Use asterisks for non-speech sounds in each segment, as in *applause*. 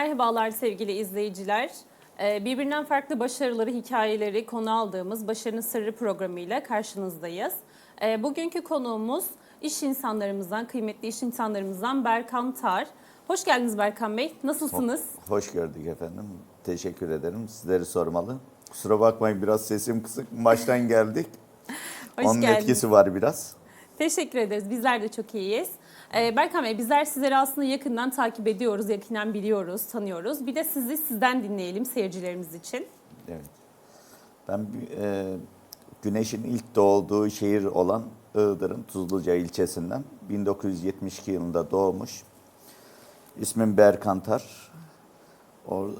Merhabalar sevgili izleyiciler. Ee, Birbirinden farklı başarıları, hikayeleri konu aldığımız Başarının Sırrı programıyla karşınızdayız. Ee, Bugünkü konuğumuz iş insanlarımızdan, kıymetli iş insanlarımızdan Berkan Tar. Hoş geldiniz Berkan Bey. Nasılsınız? Hoş gördük efendim. Teşekkür ederim. Sizleri sormalı. Kusura bakmayın biraz sesim kısık. Maçtan geldik. *laughs* Hoş Onun geldiniz. etkisi var biraz. Teşekkür ederiz. Bizler de çok iyiyiz. Ee, Berkan Bey bizler sizleri aslında yakından takip ediyoruz, yakından biliyoruz, tanıyoruz. Bir de sizi sizden dinleyelim seyircilerimiz için. Evet. Ben e, güneşin ilk doğduğu şehir olan Iğdır'ın Tuzluca ilçesinden 1972 yılında doğmuş. İsmim Berkantar. O, e,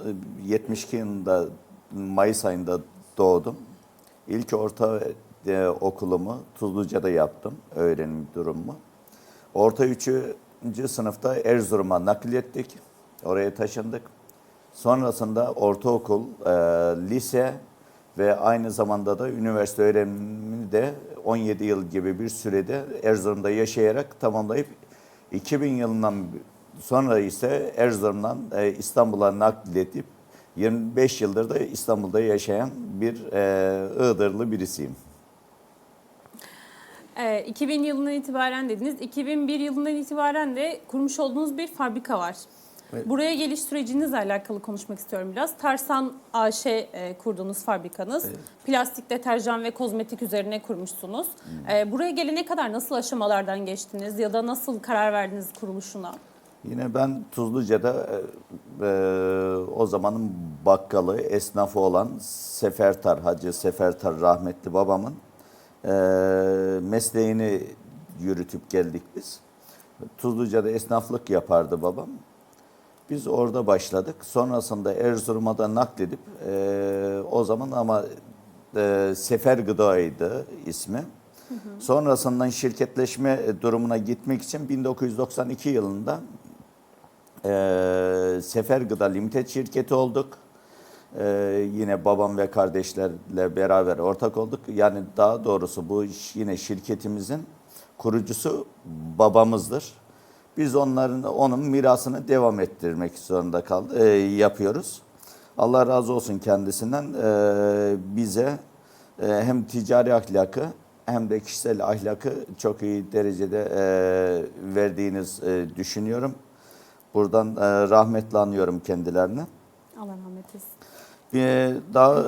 72 yılında Mayıs ayında doğdum. İlk orta e, okulumu Tuzluca'da yaptım, öğrenim durumu. Orta üçüncü sınıfta Erzurum'a nakil ettik. Oraya taşındık. Sonrasında ortaokul, e, lise ve aynı zamanda da üniversite öğrenimini de 17 yıl gibi bir sürede Erzurum'da yaşayarak tamamlayıp 2000 yılından sonra ise Erzurum'dan e, İstanbul'a nakledip 25 yıldır da İstanbul'da yaşayan bir e, Iğdırlı birisiyim. Ee, 2000 yılından itibaren dediniz. 2001 yılından itibaren de kurmuş olduğunuz bir fabrika var. Evet. Buraya geliş sürecinizle alakalı konuşmak istiyorum biraz. Tarsan AŞ e, kurduğunuz fabrikanız. Evet. Plastik, deterjan ve kozmetik üzerine kurmuşsunuz. Hmm. Ee, buraya gelene kadar nasıl aşamalardan geçtiniz ya da nasıl karar verdiniz kuruluşuna? Yine ben Tuzluca'da e, e, o zamanın bakkalı, esnafı olan Sefertar, Hacı Sefertar rahmetli babamın e, mesleğini yürütüp geldik biz. Tuzluca'da esnaflık yapardı babam. Biz orada başladık. Sonrasında Erzurum'a da nakledip e, o zaman ama e, Sefer Gıda'ydı ismi. Sonrasından şirketleşme durumuna gitmek için 1992 yılında e, Sefer Gıda Limited şirketi olduk. E, yine babam ve kardeşlerle beraber ortak olduk. Yani daha doğrusu bu iş yine şirketimizin kurucusu babamızdır. Biz onların onun mirasını devam ettirmek zorunda kaldı, e, yapıyoruz. Allah razı olsun kendisinden e, bize e, hem ticari ahlakı hem de kişisel ahlakı çok iyi derecede e, verdiğiniz e, düşünüyorum. Buradan e, rahmetle anıyorum kendilerini. Allah rahmet eylesin. Ee, Daha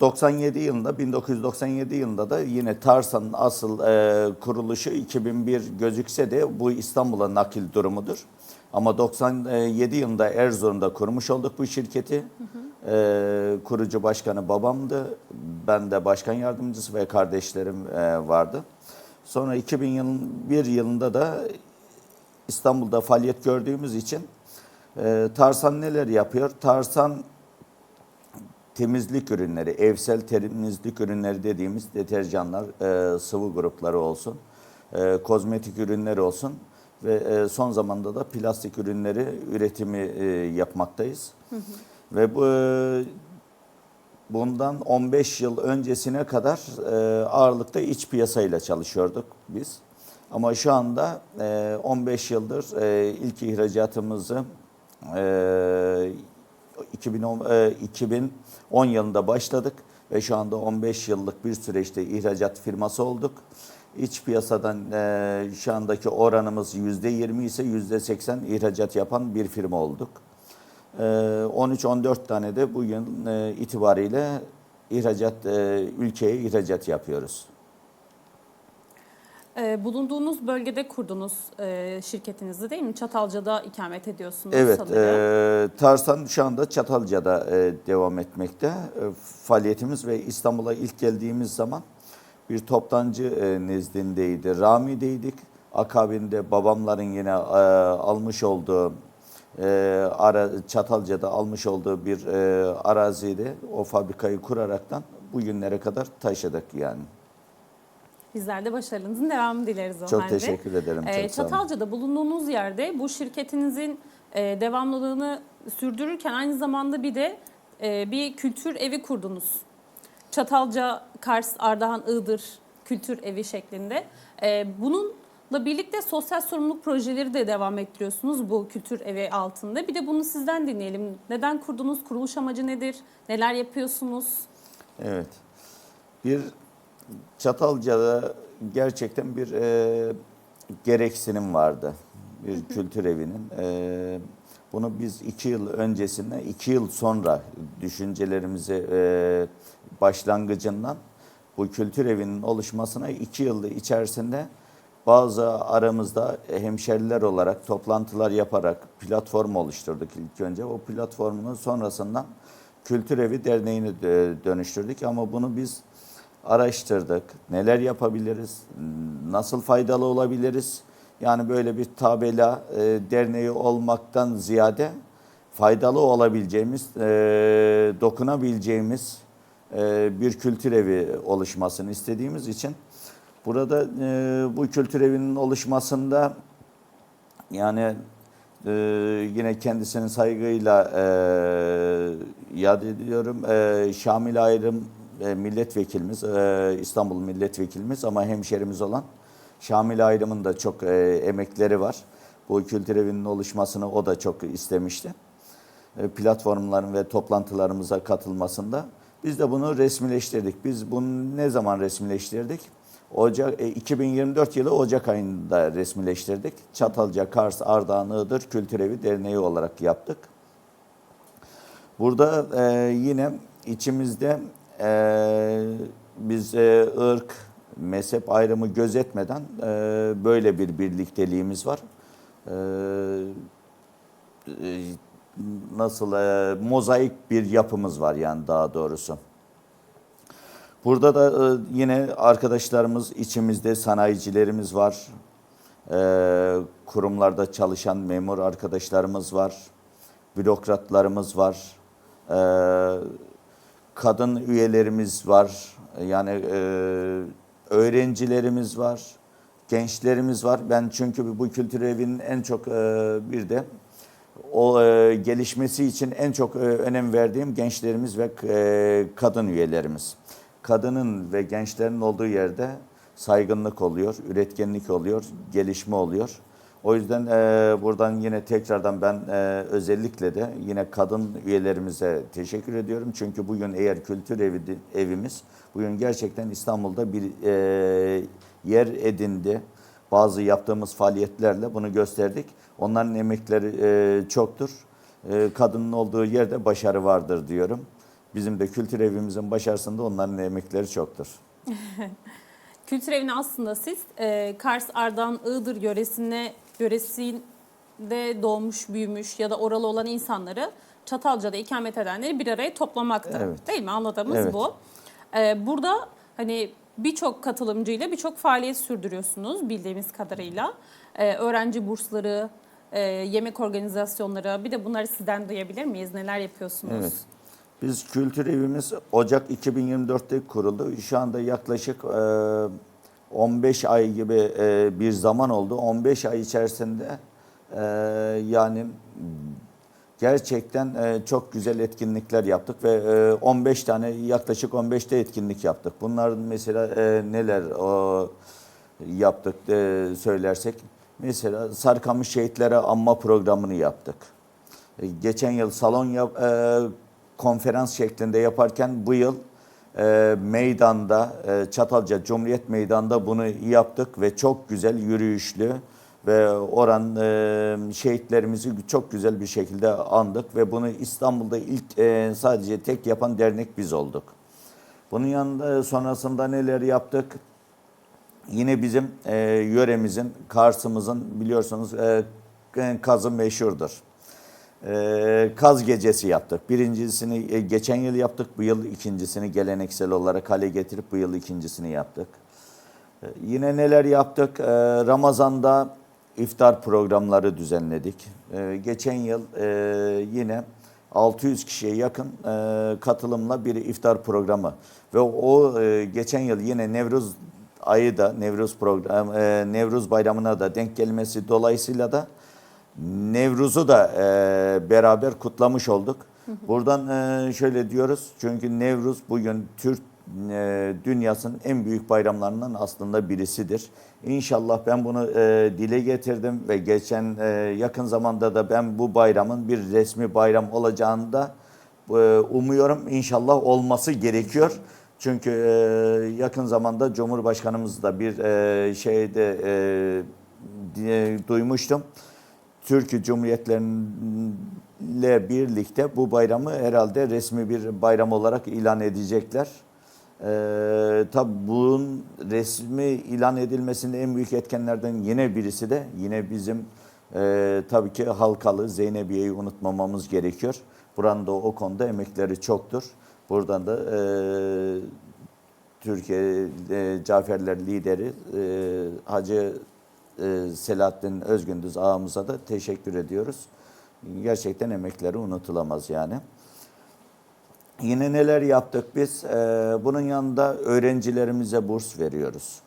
97 yılında, 1997 yılında da yine Tarsan'ın asıl e, kuruluşu 2001 gözükse de bu İstanbul'a nakil durumudur. Ama 97 yılında Erzurum'da kurmuş olduk bu şirketi. Ee, kurucu başkanı babamdı. Ben de başkan yardımcısı ve kardeşlerim e, vardı. Sonra 2001 yılında da İstanbul'da faaliyet gördüğümüz için e, Tarsan neler yapıyor? Tarsan temizlik ürünleri, evsel temizlik ürünleri dediğimiz deterjanlar, e, sıvı grupları olsun, e, kozmetik ürünleri olsun ve e, son zamanda da plastik ürünleri üretimi e, yapmaktayız. Ve bu e, bundan 15 yıl öncesine kadar e, ağırlıkta iç piyasayla çalışıyorduk biz. Ama şu anda e, 15 yıldır e, ilk ihracatımızı e, 2010, e, 2010 yılında başladık ve şu anda 15 yıllık bir süreçte ihracat firması olduk. İç piyasadan e, şu andaki oranımız %20 ise %80 ihracat yapan bir firma olduk. E, 13-14 tane de bu yıl e, itibariyle ihracat e, ülkeye ihracat yapıyoruz. Ee, bulunduğunuz bölgede kurdunuz e, şirketinizi değil mi? Çatalca'da ikamet ediyorsunuz Evet, sanırım. e, Tarsan şu anda Çatalca'da e, devam etmekte e, faaliyetimiz ve İstanbul'a ilk geldiğimiz zaman bir toptancı e, nezdindeydi, Rami'deydik. Akabinde babamların yine e, almış olduğu e, ara, Çatalca'da almış olduğu bir e, arazide o fabrikayı kuraraktan bugünlere kadar taşıdık yani. Bizler de başarınızın devamını dileriz o Çok halde. teşekkür ederim. Ee, çok. Çatalca'da bulunduğunuz yerde bu şirketinizin e, devamlılığını sürdürürken aynı zamanda bir de e, bir kültür evi kurdunuz. Çatalca, Kars, Ardahan, Iğdır kültür evi şeklinde. E, bunun birlikte sosyal sorumluluk projeleri de devam ettiriyorsunuz bu kültür evi altında. Bir de bunu sizden dinleyelim. Neden kurdunuz? Kuruluş amacı nedir? Neler yapıyorsunuz? Evet. Bir Çatalca'da gerçekten bir e, gereksinim vardı. Bir kültür evinin. E, bunu biz iki yıl öncesinde, iki yıl sonra düşüncelerimizi e, başlangıcından bu kültür evinin oluşmasına iki yıl içerisinde bazı aramızda hemşeriler olarak toplantılar yaparak platform oluşturduk ilk önce. O platformun sonrasından Kültür Evi Derneği'ni dö- dönüştürdük ama bunu biz araştırdık. Neler yapabiliriz? Nasıl faydalı olabiliriz? Yani böyle bir tabela e, derneği olmaktan ziyade faydalı olabileceğimiz, e, dokunabileceğimiz e, bir kültür evi oluşmasını istediğimiz için burada e, bu kültür evinin oluşmasında yani e, yine kendisini saygıyla e, yad ediyorum. E, Şamil Ayrım milletvekilimiz, e, İstanbul milletvekilimiz ama hemşerimiz olan Şamil Ayrım'ın da çok e, emekleri var. Bu kültür evinin oluşmasını o da çok istemişti. E, platformların ve toplantılarımıza katılmasında. Biz de bunu resmileştirdik. Biz bunu ne zaman resmileştirdik? Ocak, e, 2024 yılı Ocak ayında resmileştirdik. Çatalca, Kars, Ardahan, Iğdır Kültür Derneği olarak yaptık. Burada e, yine içimizde e, biz e, ırk, mezhep ayrımı gözetmeden e, böyle bir birlikteliğimiz var. E, e, nasıl e, mozaik bir yapımız var yani daha doğrusu. Burada da e, yine arkadaşlarımız içimizde sanayicilerimiz var. E, kurumlarda çalışan memur arkadaşlarımız var. Bürokratlarımız var. E, kadın üyelerimiz var. Yani e, öğrencilerimiz var. Gençlerimiz var. Ben çünkü bu kültür evinin en çok e, bir de o e, gelişmesi için en çok e, önem verdiğim gençlerimiz ve e, kadın üyelerimiz. Kadının ve gençlerin olduğu yerde saygınlık oluyor, üretkenlik oluyor, gelişme oluyor. O yüzden e, buradan yine tekrardan ben e, özellikle de yine kadın üyelerimize teşekkür ediyorum. Çünkü bugün eğer kültür evi, evimiz bugün gerçekten İstanbul'da bir e, yer edindi. Bazı yaptığımız faaliyetlerle bunu gösterdik. Onların emekleri e, çoktur. E, kadının olduğu yerde başarı vardır diyorum. Bizim de kültür evimizin başarısında onların emekleri çoktur. *laughs* Kültür evini aslında siz e, Kars, Ardahan, Iğdır yöresine, yöresinde doğmuş, büyümüş ya da oralı olan insanları Çatalca'da ikamet edenleri bir araya toplamakta. Evet. Değil mi? Anladığımız Evet. bu. E, burada hani birçok katılımcıyla birçok faaliyet sürdürüyorsunuz bildiğimiz kadarıyla. E, öğrenci bursları, e, yemek organizasyonları bir de bunları sizden duyabilir miyiz? Neler yapıyorsunuz? Evet. Biz kültür evimiz Ocak 2024'te kuruldu. Şu anda yaklaşık e, 15 ay gibi e, bir zaman oldu. 15 ay içerisinde e, yani gerçekten e, çok güzel etkinlikler yaptık ve e, 15 tane yaklaşık 15'te etkinlik yaptık. Bunlar mesela e, neler o, yaptık e, söylersek. Mesela Sarkamış Şehitlere Anma programını yaptık. E, Geçen yıl salon yap, e, konferans şeklinde yaparken bu yıl e, meydanda, e, Çatalca Cumhuriyet Meydanı'nda bunu yaptık ve çok güzel yürüyüşlü ve oran e, şehitlerimizi çok güzel bir şekilde andık ve bunu İstanbul'da ilk e, sadece tek yapan dernek biz olduk. Bunun yanında sonrasında neler yaptık? Yine bizim e, yöremizin, Kars'ımızın biliyorsunuz e, kazı meşhurdur. E, kaz gecesi yaptık. Birincisini e, geçen yıl yaptık. Bu yıl ikincisini geleneksel olarak hale getirip bu yıl ikincisini yaptık. E, yine neler yaptık? E, Ramazan'da iftar programları düzenledik. E, geçen yıl e, yine 600 kişiye yakın e, katılımla bir iftar programı ve o e, geçen yıl yine Nevruz ayı da Nevruz program e, Nevruz bayramına da denk gelmesi dolayısıyla da Nevruz'u da e, beraber kutlamış olduk. Buradan e, şöyle diyoruz çünkü Nevruz bugün Türk e, dünyasının en büyük bayramlarından aslında birisidir. İnşallah ben bunu e, dile getirdim ve geçen e, yakın zamanda da ben bu bayramın bir resmi bayram olacağını da e, umuyorum. İnşallah olması gerekiyor. Çünkü e, yakın zamanda Cumhurbaşkanımız da bir e, şeyde e, duymuştum. Türkiye Cumhuriyetleriyle birlikte bu bayramı herhalde resmi bir bayram olarak ilan edecekler. Ee, tabii bunun resmi ilan edilmesinde en büyük etkenlerden yine birisi de yine bizim e, tabii ki Halkalı Zeynebiye'yi unutmamamız gerekiyor. Buranın da o konuda emekleri çoktur. Buradan da e, Türkiye e, Caferler lideri e, Hacı e, Selahattin Özgündüz ağamıza da teşekkür ediyoruz. Gerçekten emekleri unutulamaz yani. Yine neler yaptık biz? Ee, bunun yanında öğrencilerimize burs veriyoruz.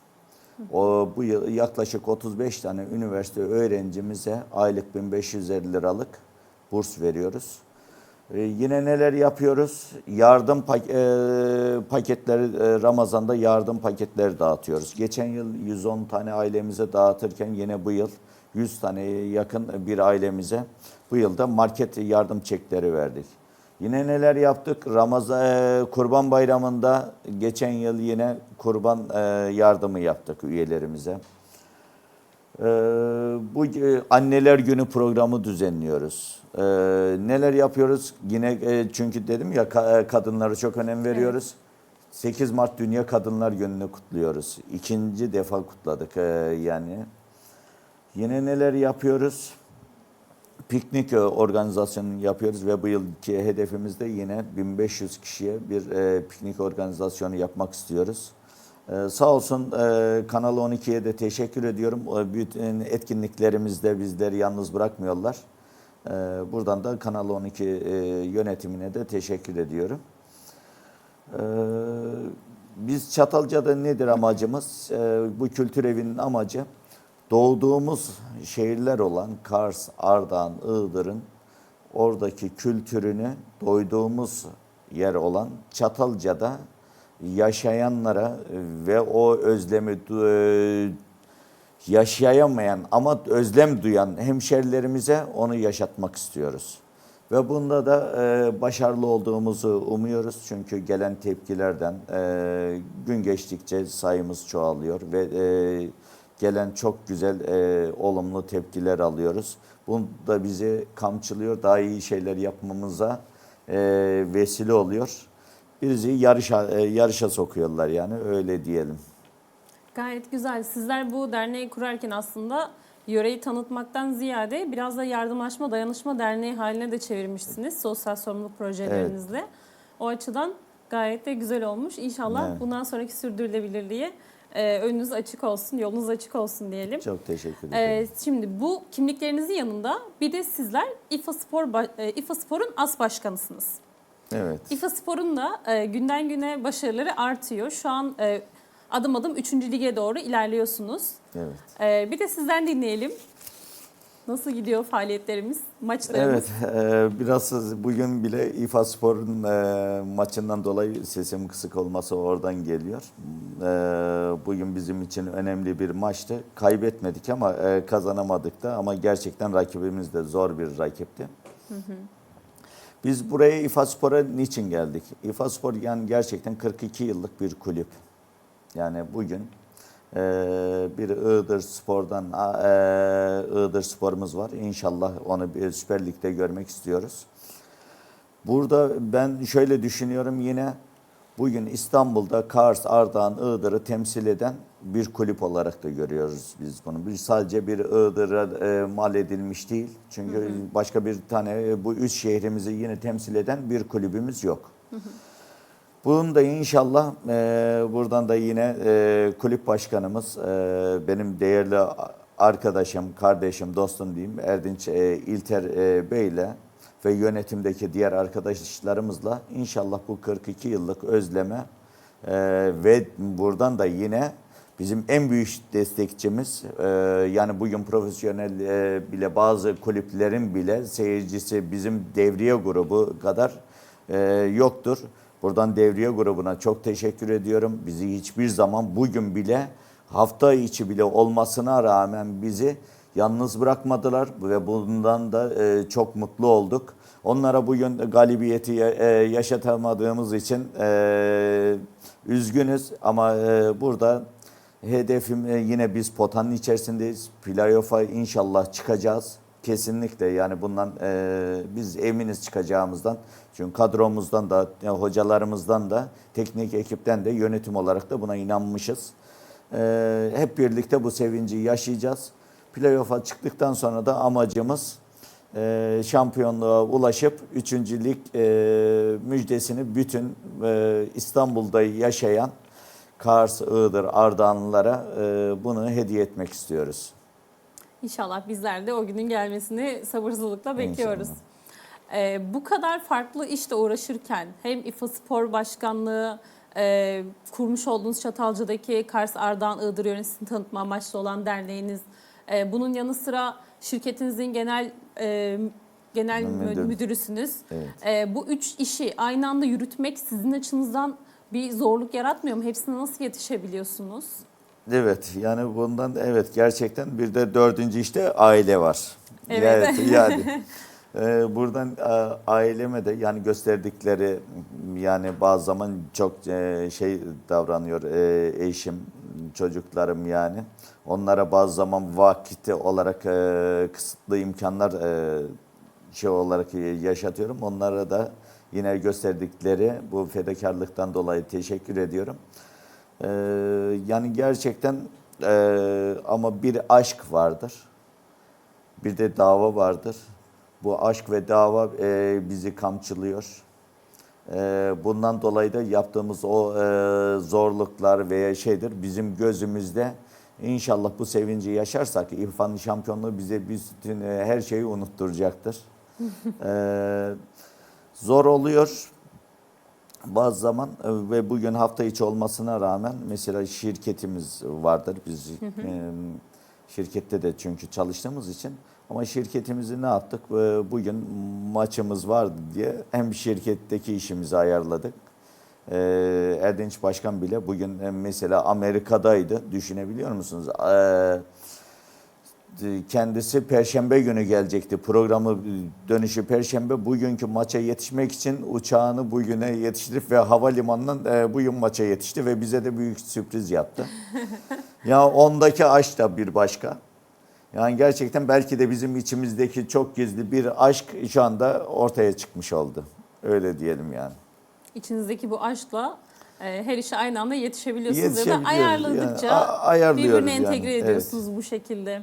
O bu yıl yaklaşık 35 tane üniversite öğrencimize aylık 1550 liralık burs veriyoruz. Ee, yine neler yapıyoruz? Yardım pak- e, paketleri e, Ramazan'da yardım paketleri dağıtıyoruz. Geçen yıl 110 tane ailemize dağıtırken yine bu yıl 100 taneye yakın bir ailemize bu yılda market yardım çekleri verdik. Yine neler yaptık? Ramazan e, Kurban Bayramı'nda geçen yıl yine kurban e, yardımı yaptık üyelerimize. Ee, bu e, anneler günü programı düzenliyoruz. Ee, neler yapıyoruz? Yine e, çünkü dedim ya ka- e, kadınlara çok önem veriyoruz. 8 Mart Dünya Kadınlar Günü'nü kutluyoruz. İkinci defa kutladık e, yani. Yine neler yapıyoruz? Piknik e, organizasyonu yapıyoruz ve bu yılki hedefimiz de yine 1500 kişiye bir e, piknik organizasyonu yapmak istiyoruz. Ee, sağ olsun e, Kanal 12'ye de teşekkür ediyorum. Bütün etkinliklerimizde bizleri yalnız bırakmıyorlar. Ee, buradan da Kanal 12 e, yönetimine de teşekkür ediyorum. Ee, biz Çatalca'da nedir amacımız? Ee, bu kültür evinin amacı doğduğumuz şehirler olan Kars, Ardahan, Iğdır'ın oradaki kültürünü doyduğumuz yer olan Çatalca'da yaşayanlara ve o özlemi du- yaşayamayan ama özlem duyan hemşerilerimize onu yaşatmak istiyoruz. Ve bunda da e, başarılı olduğumuzu umuyoruz. Çünkü gelen tepkilerden e, gün geçtikçe sayımız çoğalıyor ve e, gelen çok güzel e, olumlu tepkiler alıyoruz. Bu da bizi kamçılıyor, daha iyi şeyler yapmamıza e, vesile oluyor. Bizi yarışa, e, yarışa sokuyorlar yani öyle diyelim. Gayet güzel. Sizler bu derneği kurarken aslında yöreyi tanıtmaktan ziyade biraz da yardımlaşma, dayanışma derneği haline de çevirmişsiniz sosyal sorumluluk projelerinizle. O açıdan gayet de güzel olmuş. İnşallah Evet. bundan sonraki sürdürülebilirliğe e, önünüz açık olsun, yolunuz açık olsun diyelim. Çok teşekkür ederim. Ee, şimdi bu kimliklerinizin yanında bir de sizler İFA Spor e, İFA Spor'un as başkanısınız. Evet. İFA Spor'un da e, günden güne başarıları artıyor. Şu an e, adım adım 3. lige doğru ilerliyorsunuz. Evet. E, bir de sizden dinleyelim. Nasıl gidiyor faaliyetlerimiz, maçlarımız? Evet, e, biraz bugün bile İFA Spor'un e, maçından dolayı sesim kısık olması oradan geliyor. E, bugün bizim için önemli bir maçtı. Kaybetmedik ama e, kazanamadık da ama gerçekten rakibimiz de zor bir rakipti. Biz buraya İFA Spor'a niçin geldik? İFA Spor yani gerçekten 42 yıllık bir kulüp. Yani bugün e, bir Iğdır Spor'dan e, Iğdır Spor'umuz var. İnşallah onu bir Süper Lig'de görmek istiyoruz. Burada ben şöyle düşünüyorum yine bugün İstanbul'da Kars, Ardahan, Iğdır'ı temsil eden bir kulüp olarak da görüyoruz biz bunu. Bir sadece bir Iğdır'a e, mal edilmiş değil. Çünkü başka bir tane e, bu üç şehrimizi yine temsil eden bir kulübümüz yok. Bunun da inşallah e, buradan da yine e, kulüp başkanımız e, benim değerli arkadaşım, kardeşim, dostum diyeyim Erdinç e, İlter e, Bey ile ve yönetimdeki diğer arkadaşlarımızla inşallah bu 42 yıllık özleme e, ve buradan da yine bizim en büyük destekçimiz e, yani bugün profesyonel e, bile bazı kulüplerin bile seyircisi bizim devriye grubu kadar e, yoktur. Buradan devriye grubuna çok teşekkür ediyorum. Bizi hiçbir zaman bugün bile hafta içi bile olmasına rağmen bizi yalnız bırakmadılar ve bundan da e, çok mutlu olduk. Onlara bugün galibiyeti ya- e, yaşatamadığımız için e, üzgünüz ama e, burada hedefim e, yine biz potanın içerisindeyiz. Playoff'a inşallah çıkacağız. Kesinlikle yani bundan e, biz eminiz çıkacağımızdan. Çünkü kadromuzdan da e, hocalarımızdan da teknik ekipten de yönetim olarak da buna inanmışız. E, hep birlikte bu sevinci yaşayacağız. Playoff'a çıktıktan sonra da amacımız e, şampiyonluğa ulaşıp üçüncülük e, müjdesini bütün e, İstanbul'da yaşayan Kars, Iğdır, Ardahanlılara e, bunu hediye etmek istiyoruz. İnşallah bizler de o günün gelmesini sabırsızlıkla bekliyoruz. İnşallah. Ee, bu kadar farklı işle uğraşırken hem İFA Spor Başkanlığı, e, kurmuş olduğunuz Çatalca'daki Kars Ardahan Iğdır Yönetisi'ni tanıtma amaçlı olan derneğiniz, e, bunun yanı sıra şirketinizin genel e, genel Müdür. müdürüsünüz. Evet. E, bu üç işi aynı anda yürütmek sizin açınızdan bir zorluk yaratmıyor mu? Hepsine nasıl yetişebiliyorsunuz? Evet yani bundan evet gerçekten bir de dördüncü işte aile var. Evet. Yani, *laughs* yani e, buradan e, aileme de yani gösterdikleri yani bazı zaman çok e, şey davranıyor e, eşim, çocuklarım yani. Onlara bazı zaman vakti olarak e, kısıtlı imkanlar e, şey olarak yaşatıyorum. Onlara da yine gösterdikleri bu fedakarlıktan dolayı teşekkür ediyorum. Ee, yani gerçekten e, ama bir aşk vardır. Bir de dava vardır. Bu aşk ve dava e, bizi kamçılıyor. E, bundan dolayı da yaptığımız o e, zorluklar veya şeydir bizim gözümüzde inşallah bu sevinci yaşarsak İrfan'ın şampiyonluğu bize bütün e, her şeyi unutturacaktır. *laughs* E, zor oluyor bazı zaman e, ve bugün hafta içi olmasına rağmen mesela şirketimiz vardır. Biz şirkette de çünkü çalıştığımız için ama şirketimizi ne yaptık? E, Bugün maçımız vardı diye hem şirketteki işimizi ayarladık. Erdinç Başkan bile bugün mesela Amerika'daydı. Düşünebiliyor musunuz? E, kendisi perşembe günü gelecekti. Programı dönüşü perşembe. Bugünkü maça yetişmek için uçağını bugüne yetiştirip ve havalimanından e, bugün maça yetişti ve bize de büyük sürpriz yaptı. *laughs* ya ondaki aşk da bir başka. Yani gerçekten belki de bizim içimizdeki çok gizli bir aşk şu anda ortaya çıkmış oldu. Öyle diyelim yani. İçinizdeki bu aşkla e, her işe aynı anda yetişebiliyorsunuz ya da ayarladıkça yani. Ayarlıyoruz birbirine yani, entegre evet. ediyorsunuz bu şekilde.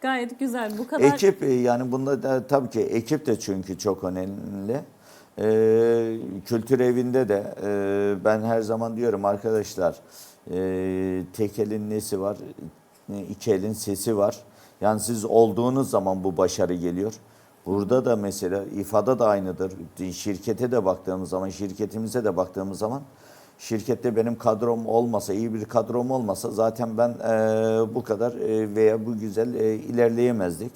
Gayet güzel. Bu kadar Ekip e, yani bunda da tabii ki ekip de çünkü çok önemli. Ee, kültür evinde de e, ben her zaman diyorum arkadaşlar e, tek elin nesi var, e, iki elin sesi var. Yani siz olduğunuz zaman bu başarı geliyor. Burada da mesela ifada da aynıdır. Şirkete de baktığımız zaman, şirketimize de baktığımız zaman şirkette benim kadrom olmasa, iyi bir kadrom olmasa zaten ben e, bu kadar e, veya bu güzel e, ilerleyemezdik.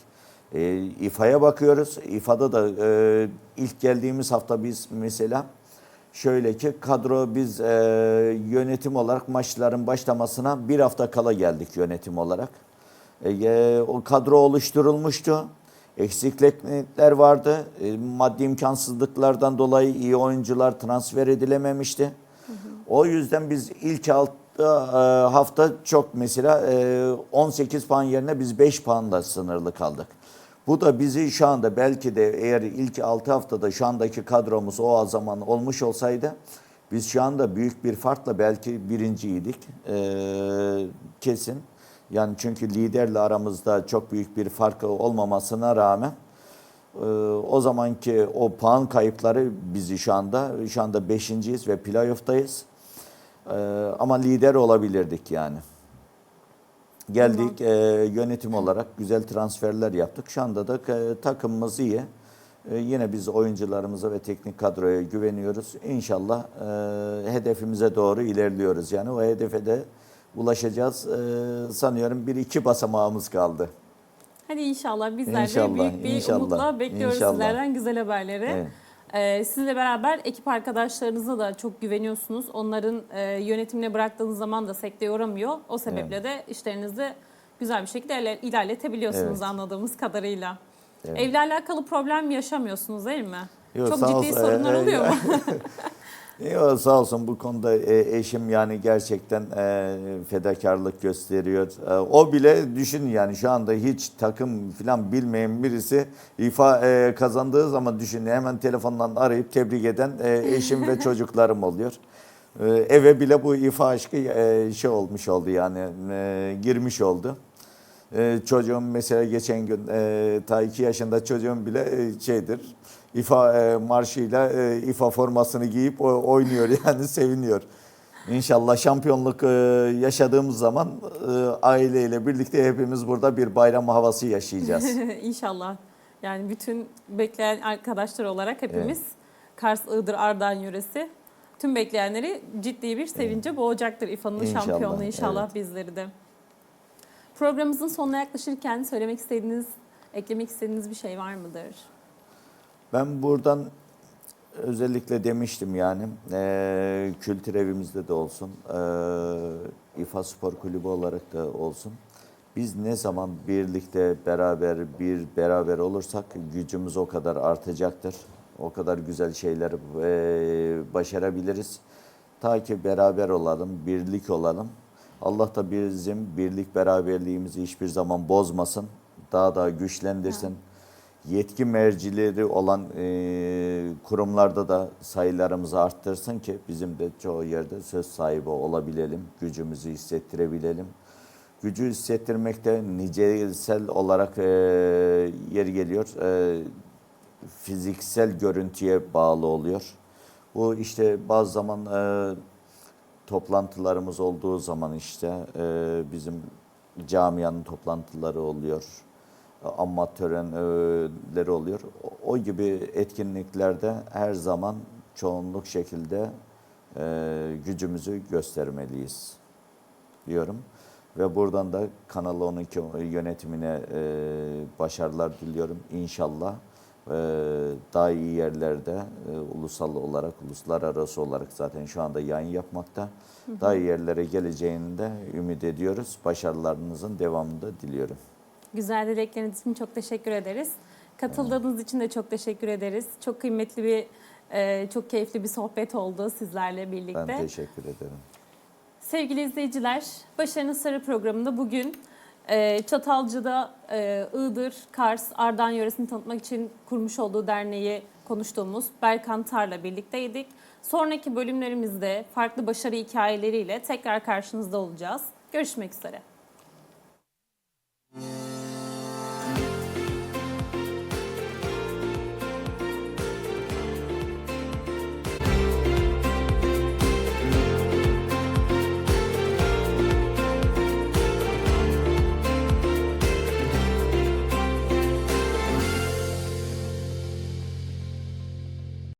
E, İFA'ya bakıyoruz. İFA'da da e, ilk geldiğimiz hafta biz mesela şöyle ki kadro biz e, yönetim olarak maçların başlamasına bir hafta kala geldik yönetim olarak. E, e, o kadro oluşturulmuştu. Eksiklikler vardı. E, maddi imkansızlıklardan dolayı iyi oyuncular transfer edilememişti. O yüzden biz ilk altta, e, hafta çok mesela e, 18 puan yerine biz 5 puanla sınırlı kaldık. Bu da bizi şu anda belki de eğer ilk 6 haftada şu andaki kadromuz o zaman olmuş olsaydı biz şu anda büyük bir farkla belki birinciydik. E, kesin. Yani çünkü liderle aramızda çok büyük bir fark olmamasına rağmen ee, o zamanki o puan kayıpları bizi şu anda şu anda beşinciyiz ve playoff'tayız. Ee, ama lider olabilirdik yani. Geldik e, yönetim olarak güzel transferler yaptık. Şu anda da e, takımımız iyi. E, yine biz oyuncularımıza ve teknik kadroya güveniyoruz. İnşallah e, hedefimize doğru ilerliyoruz. Yani o hedefe de ulaşacağız. E, sanıyorum bir iki basamağımız kaldı. hadi inşallah bizler İnşallah, de büyük bir inşallah, umutla bekliyoruz inşallah. sizlerden güzel haberleri. Evet. Ee, sizinle beraber ekip arkadaşlarınıza da çok güveniyorsunuz. Onların e, yönetimine bıraktığınız zaman da sekteye uğramıyor. O sebeple de işlerinizi güzel bir şekilde iler- ilerletebiliyorsunuz Evet. anladığımız kadarıyla. Evet. Evle alakalı problem yaşamıyorsunuz değil mi? Yok, çok ciddi olsun. sorunlar Ee, oluyor mu? *laughs* Yok, sağ olsun bu konuda e, eşim yani gerçekten e, fedakarlık gösteriyor. E, o bile düşün yani şu anda hiç takım falan bilmeyen birisi ifa e, kazandığı zaman düşün hemen telefondan arayıp tebrik eden e, eşim ve *laughs* çocuklarım oluyor. E, eve bile bu ifa aşkı e, şey olmuş oldu yani e, girmiş oldu. Çocuğum mesela geçen gün e, ta iki yaşında çocuğum bile e, şeydir İFA e, marşıyla e, İFA formasını giyip o- oynuyor *laughs* yani seviniyor. İnşallah şampiyonluk e, yaşadığımız zaman e, aileyle birlikte hepimiz burada bir bayram havası yaşayacağız. *laughs* İnşallah. Yani bütün bekleyen arkadaşlar olarak hepimiz Kars, Iğdır, Ardahan yöresi tüm bekleyenleri ciddi bir sevince boğacaktır İFA'nın şampiyonluğu inşallah evet. bizleri de. Programımızın sonuna yaklaşırken söylemek istediğiniz, eklemek istediğiniz bir şey var mıdır? Ben buradan özellikle demiştim yani eee kültür evimizde de olsun, eee İFA Spor Kulübü olarak da olsun. Biz ne zaman birlikte beraber bir beraber olursak gücümüz o kadar artacaktır. O kadar güzel şeyler eee, başarabiliriz. Ta ki beraber olalım, birlik olalım. Allah da bizim birlik beraberliğimizi hiçbir zaman bozmasın. Daha da güçlendirsin yetki mercileri olan e, kurumlarda da sayılarımızı arttırsın ki bizim de çoğu yerde söz sahibi olabilelim, gücümüzü hissettirebilelim. Gücü hissettirmekte nicelsel olarak e, yer geliyor, e, fiziksel görüntüye bağlı oluyor. Bu işte bazı zaman e, toplantılarımız olduğu zaman işte e, bizim camianın toplantıları oluyor amma törenleri oluyor. O- gibi etkinliklerde her zaman çoğunluk şekilde e, gücümüzü göstermeliyiz diyorum. Ve buradan da Kanal 12 yönetimine e, başarılar diliyorum. İnşallah e, daha iyi yerlerde ulusal olarak, uluslararası olarak zaten şu anda yayın yapmakta. Daha iyi yerlere geleceğini de ümit ediyoruz. Başarılarınızın devamını da diliyorum. Güzel dilekleriniz için çok teşekkür ederiz. Katıldığınız için de çok teşekkür ederiz. Çok kıymetli bir, e, çok keyifli bir sohbet oldu sizlerle birlikte. Ben teşekkür ederim. Sevgili izleyiciler, Başarının Sarı programında bugün e, Çatalca'da e, Iğdır, Kars, Ardahan yöresini tanıtmak için kurmuş olduğu derneği konuştuğumuz Berkan Tar'la birlikteydik. Sonraki bölümlerimizde farklı başarı hikayeleriyle tekrar karşınızda olacağız. Görüşmek üzere.